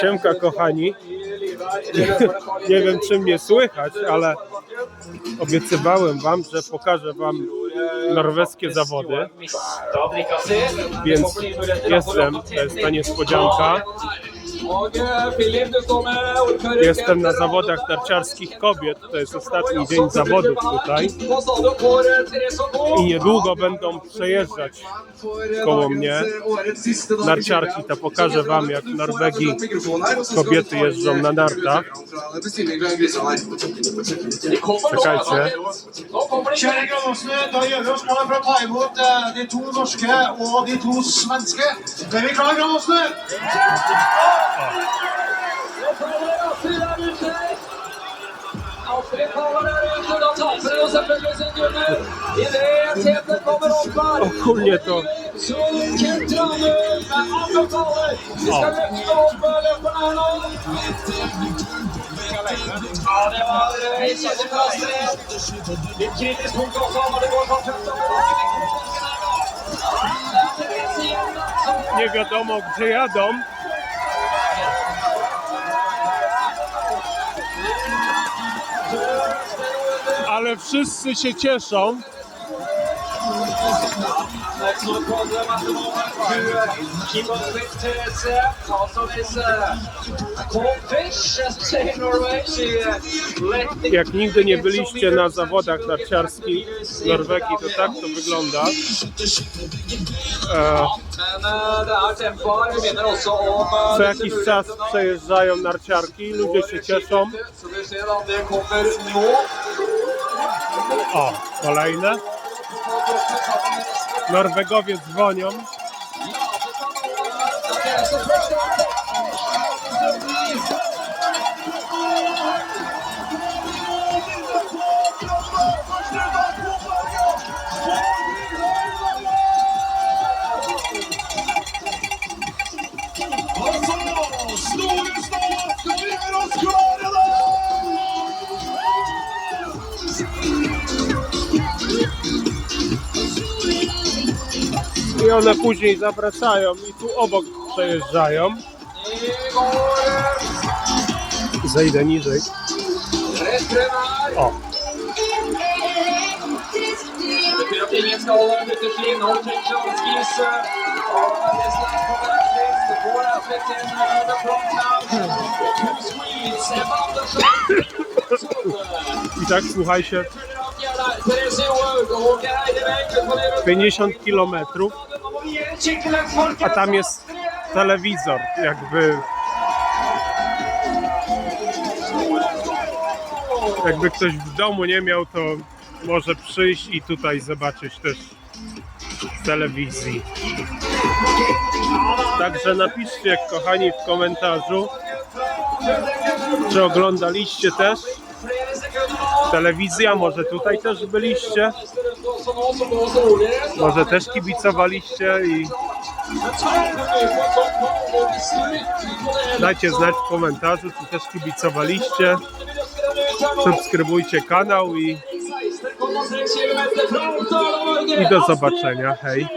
Siemka kochani. Nie wiem czy mnie słychać, ale obiecywałem wam, że pokażę wam norweskie zawody, więc jestem, to jest ta niespodzianka. Jestem na zawodach narciarskich kobiet, to jest ostatni dzień zawodów tutaj i niedługo będą przejeżdżać koło mnie narciarki, to pokażę wam jak w Norwegii kobiety jeżdżą na nartach. Czekajcie. Kjære Granåsene, Ogólnie to. Ja, och Ale wszyscy się cieszą. Jak nigdy nie byliście na zawodach narciarskich w Norwegii, to tak to wygląda. E, co jakiś czas przejeżdżają narciarki, ludzie się cieszą. O, kolejne. Norwegowie dzwonią. I one później zawracają i tu obok przejeżdżają. Zejdę niżej. O, er flest inn i tak słuchajcie, Therese Johaug og Geir Eide på det 50 kilometrów, a tam jest telewizor, jakby jakby ktoś w domu nie miał, to może przyjść i tutaj zobaczyć też w telewizji. Także napiszcie, kochani, w komentarzu, czy oglądaliście też telewizja, może tutaj też byliście, może też kibicowaliście i dajcie znać w komentarzu, czy też kibicowaliście. Subskrybujcie kanał i, i do zobaczenia. Hej!